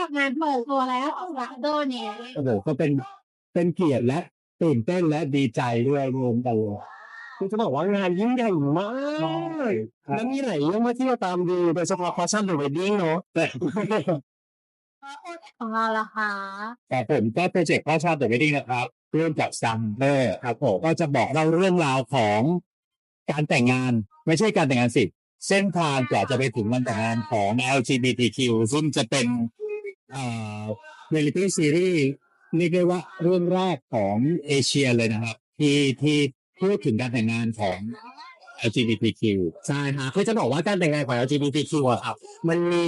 กับงานเปิดตัวแล้วของรักโดเนี่ยโอ้โหก็เป็นเป็นเกียรติและตื่นเต้นและดีใจด้วยรวมกันเลยคือจะบอกว่างานยิ่งใหญ่มากแล้วมีหลายเรื่องมาที่เราตามดูโดยเฉพาะคอชั่นเดอะเวดดิ้งเนาะแต่ของเราล่ะคะแต่ผมก็โปรเจกต์ข้อชาติแต่ไม่ได้นะครับ เริ่มจากซัมเมอร์ครับผมก็จะบอกเล่าเรื่องราวของการแต่งงานไม่ใช่การแต่งงานสิเส้นทางกว่าจะไปถึงวันแต่งงานของ LGBTQ ซึ่งจะเป็น เอ่อเรียลิตี้ซีรีส์นี่เรียกว่าเรื่องแรกของเอเชียเลยนะครับ ที่ที่พูดถึงการแต่งงานของ LGBTQ ใช่ฮะคือจะบอกว่าการแต่งงานของ LGBTQ อะครับ มันมี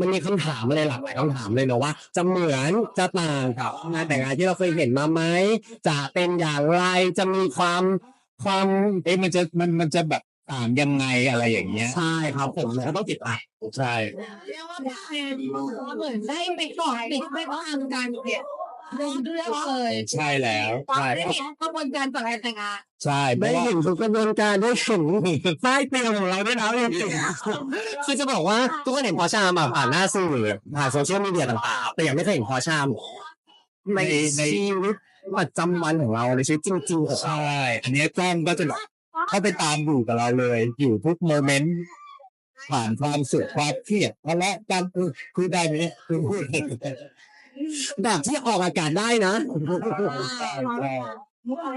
มันมีคำถามอะไรหลากหลายคำถามเลยเนาะว่าจะเหมือนจะต่างกับงานแต่งงานที่เราเคยเห็นมาไหมจะเป็นอย่างไรจะมีความความเอ๊ะมันจะมันมันจะแบบ ต่างยังไงอะไรอย่างเงี้ย ใช่ครับผมแล้วก็ต้องติดตามใช่เรียกว่าเป็นเหมือนได้ไปก่อนติดไปก็ทำการเนี่ยเรื่องเรื่องเลยใช่แล้วว่าใช่ได้เห็นกระบวนการจัดการแต่งงานใช่เพได้ราะว่าเห็นทุกกระบวนการได้เห็นใต้เตียงของเราด้วยนะจริงๆคือจะบอกว่าทุกคนเห็นพอชามอะผ่านหน้าสื่อผ่านโซเชียลมีเดียต่างๆแต่ยังไม่เคยเห็นพอชามในชีวิตประจำวันของเราในชีวิตจริงๆของเราใช่อันเนี้ยกล้องก็จะแบบ เข้าไปตามอยู่กับเราเลย อยู่ทุกโมเมนต์ผ่านความสุขความเครียดทะเลาะกันเออคือได้ไหมคือพูดแบบที่ออกอากาศได้นะ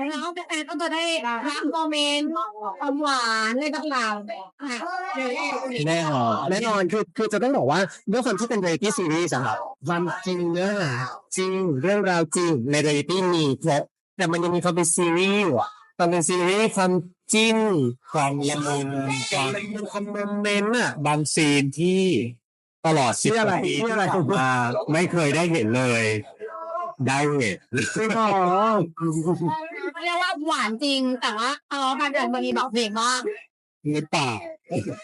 แล้วแอนก็จะได้รับโมเมนต์ความหวานอะไรต่างๆแน่นอนแน่นอนคือคือจะต้องบอกว่าด้วยความที่เป็นเรียลิตี้ซีรีส์อะครับความจริงเนื้อหาจริงเรื่องราวจริงในเรียลิตี้มีครบแต่มันยังมีความเป็นซีรีส์อยู่อะ ความเป็นซีรีส์ความจิ้นความละมุนความมันความโมเมนต์อะบางซีนที่ตลอดสิบนี่อะไรปีนี่ที่อะไรผ่านมาไม่เคยได้เห็นเลย ได้เห็นไม่พอเรียกว่าหวานจริงแต่ว่าเอาการเดินบางทีบอกเพลงบ้างหรือเปล่า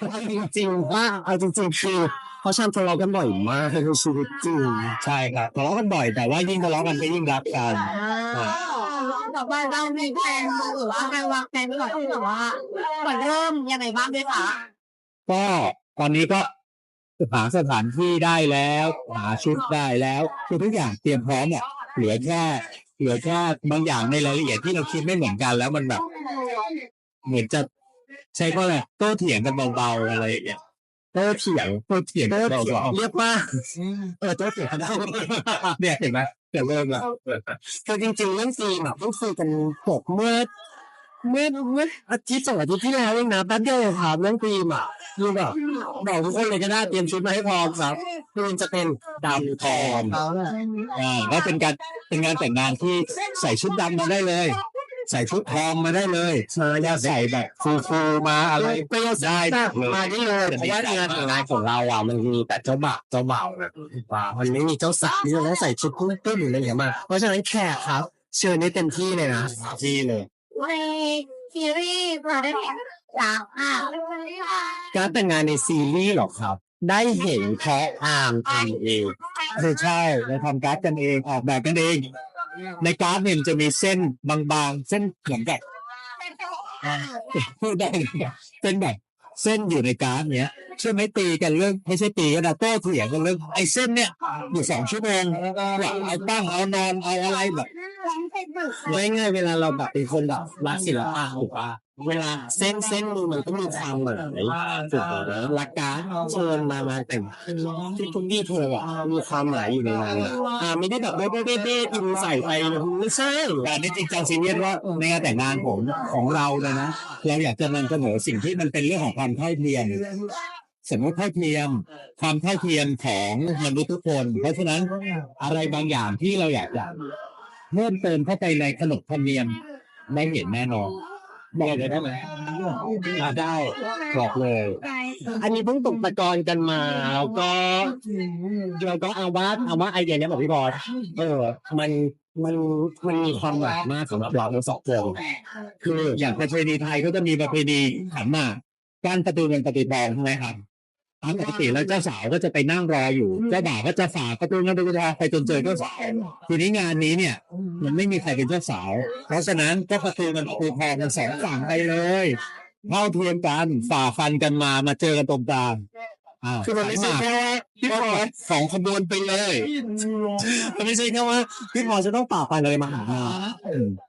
เอาจริงๆว่าเอาจริงๆคือเขาชามทะเลาะกันบ่อยมากในชีวิตจริงใช่ครับทะเลาะกันบ่อยแต่ว่ายิ่งทะเลาะกันก็ยิ่งรักกัน ต่อไปเรามีแผนหรือว่าการวางแผนไว้ก่อนที่แบบว่าก่อนเริ่มยังไงบ้างด้วยคะก็ตอนนี้ก็หาสถานที่ได้แล้ว หาชุดได้แล้วคือทุกอย่างเตรียมพร้อมเนี่ยเหลือแค่เหลือแค่บางอย่างในรายละเอียดที่เราคิดไม่เหมือนกันแล้วมันแบบเหมือนจะใช้ก็อะไรโต้เถียงกันเบาๆอะไรอย่างเงี้ยโต้เถียงโต้เถียงโต้กันเถียงเบาเรียกว่าเออโต้เถียงกันได้ๆเนี่ยเห็นไหม เดี๋ยวเริ่มละคือจริงๆเรื่องฟิล์มอะเพิ่งคุยกันหกเมื่อเมื่อเมื่ออาทิตย์สองอาทิตย์ที่แล้วเองนะแป๊บเดียวเองครับเรื่องฟิล์มอะคือแบบบอกทุกคนเลยก็ได้เตรียมชุดมาให้พร้อมครับฟิล์มจะเป็นดำทองอ่าก็เป็นการเป็นงานแต่งงานที่ใส่ชุดดำมาได้เลย ใส่ชุดทองมาได้เลยเชิญจะใส่แบบฟูๆมาอะไรก็ยังได้ได้เลยมาได้เลยเพราะว่างานแต่งงานของเราอะมันมีแต่เจ้าบ่าวเจ้าบ่าวแบบว่ามันไม่มีเจ้าสาวที่จะต้องใส่ชุดกุ้งเต้นหรืออะไรอย่างเงี้ยมาเพราะฉะนั้นแขกครับ เชิญได้เต็มที่เลยนะที่เลยในซีรีส์เราได้เห็นสาวอะการแต่งงานในซีรีส์หรอครับ ได้เห็นเพราะอาร์มทำเองใช่ใช่เราทำการ์ดกันเองออกแบบกันเอง ในการ์ดเนี่ยมันจะมีเส้นบางๆ เส้นเหมือนแบบพูดได้เลยเป็นแบบเส้นอยู่ในการ์ดเนี้ยใช่ไหมตีกันเรื่องไม่ใช่ตีกันนะโต้เถียงกันเรื่องไอ้เส้นเนี่ยอยู่สองชั่วโมงแบบเอาตั้งเอานอนเอาอะไรแบบไม่ง่ายเวลาเราแบบเป็นคนแบบรักศิลปะถูกปะ เวลาเส้นเส้นมือมันก็มีความเหมือนถูกปะรักการเชิญมามาแต่งที่ทุกที่เธอแบบมีความหมายอยู่ในนั้นอะอ่าไม่ได้แบบเบ้เบ้เบ้เบ้อินใส่ไปไม่ใช่แต่อันนี้จริงจังซีเรียสว่าในงานแต่งงานของของเราเลยนะเราอยากจะนำเสนอสิ่งที่มันเป็นเรื่องของความเท่าเทียมสมมติเท่าเทียมความเท่าเทียมของมนุษย์ทุกคน เพราะฉะนั้นอะไรบางอย่างที่เราอยากจะเพิ่มเติมเข้าไปในขนบธรรมเนียมได้เห็นแน่นอน บอกเลยได้ไหมอ่าได้บอกเลย อันนี้เพิ่งตกตะกอนกันมาแล้วก็เราก็เอาว่าเอาว่าไอเดียเนี้ยบอกพี่บอสเออ มันมันมันมีความหมายมากสำหรับเราทั้งสองคนคืออย่างประเพณีไทยก็จะมีประเพณีขันหมากการประตูเงินประตูทองใช่ไหมครับ ตามปกติแล้วเจ้าสาวก็จะไปนั่งรออยู่ เจ้าบ่าวก็จะฝากประตูเงินประตูทองไปจนเจอเจ้าสาวทีนี้งานนี้เนี่ย มันไม่มีใครเป็นเจ้าสาว เพราะฉะนั้นก็ประตูเงินประตูทองกันสองฝั่งไปเลยเท่าเทียมกันฝ่าฟันกันมามาเจอกันตรงกลางอ่าคือมันไม่ใช่แค่ว่าพี่พอสองขบวนไปเลยมันไม่ใช่แค่ว่าพี่พอจะต้องฝ่าฟันอะไรมาหาเรา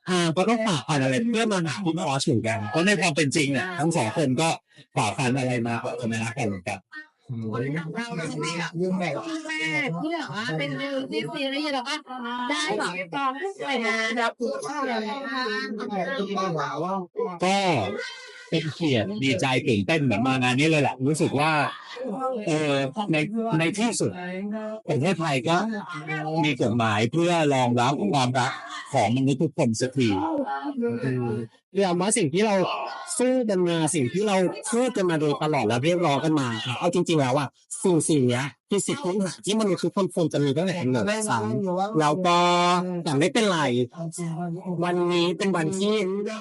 อ่าก็ต้องฝ่าฟันอะไรเพื่อมาหาพี่พอเหมือนกันเพราะในความเป็นจริงเนี่ยทั้งสองคนก็ฝ่าฟันอะไรมาก็จะไม่รักกันเหมือนกัน เราไม่แบบยุ่งแบบแม่ที่แบบว่าเป็นนิวซีซีรีส์แล้วก็ได้แบบกองไปนะแบบผู้ชายอะไรก็เป็นเกียรติดีใจตื่นเต้นเหมือนมางานนี้เลยแหละรู้สึกว่า เออในในที่สุดประเทศไทยก็มีกฎหมายเพื่อรองรับความรักของมนุษย์ทุกคนสักทีเรียกว่าสิ่งที่เราสู้กันมาสิ่งที่เราพูดกันมาโดยตลอดและเรียกร้องกันมาครับเอาจริงๆแล้วอะสิ่งสิ่งเนี้ยคือสิทธิพื้นฐานที่มนุษย์ทุกคนควรจะมีตั้งแต่กำเนิดซ้ำแล้วก็แต่ไม่เป็นไร วันนี้เป็นวันที่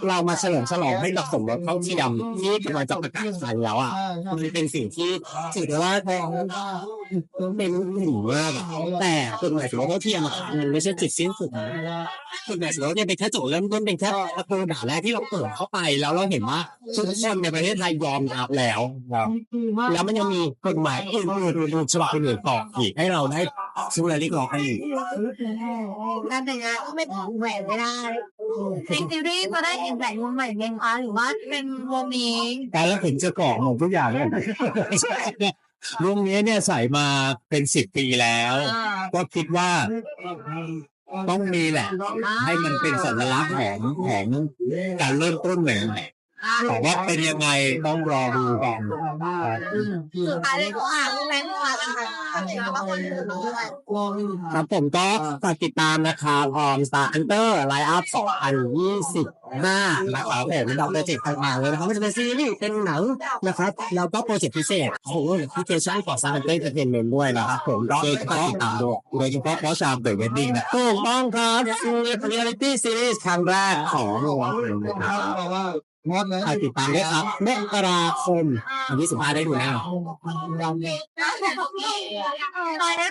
เรามาเฉลิมฉลองให้กับสมรสเท่าเทียมที่กำลังจะประกาศใช้แล้วอะมันเป็นสิ่งที่ถือได้ว่าเป็นหนึ่งมากแต่กฎหมายสมรสเท่าเทียมอะมันไม่ใช่จุดสิ้นสุดนะกฎหมายสมรสเนี่ยเป็นแค่จุดเริ่มต้นเป็นแค่ประตูด่านแรกที่เราเปิดเข้าไปแล้วเราเห็นว่าทุกคนในประเทศไทยยอมรับแล้วแล้วมันยังมีกฎหมายอื่นๆฉบับอื่นๆต่ออีกให้เราได้ สู้และเรียกร้องกันอีกการแต่งงานก็ไม่แหวนไม่ได้ในซีรีส์จะได้เห็นแหวนวงใหม่เองคะหรือว่าเป็นวงนี้การแล้วผมจะกรอกหมดทุกอย่างเลยวงนี้เนี่ยใส่มาเป็นสิบปีแล้ว ก็คิดว่าต้องมีแหละ ให้มันเป็นสัญลักษณ์ของของการเริ่มต้นใหม่ๆ แต่ว่าเป็นยังไงต้องรอดูกันสุดท้ายเลยก็อ่านแม่นว่ากันค่ะแล้วก็คนอื่นด้วยครับผมก็ฝากติดตามนะครับออมสตาร์อันเตอร์ไลน์อัพ2025นะครับผมดอกเตอร์เจ็ดต่างๆเลยนะครับไม่ว่าจะเป็นซีรีส์เป็นหนังนะครับแล้วก็โปรเจกต์พิเศษของพิเคชันของสตาร์อันเตอร์เอนเตอร์เทนเมนต์ด้วยนะครับผมก็โดยเฉฝากพาะติดตามด้วยโดยเฉพาะเพราะชามเดอะเวดดิ้งนะถูกต้องครับเรียลิตี้ซีรีส์ครั้งแรกของวงนะครับ ฝากติดตามด้วยครับมกราคมวันที่15ได้ดูแน่ตอนนี้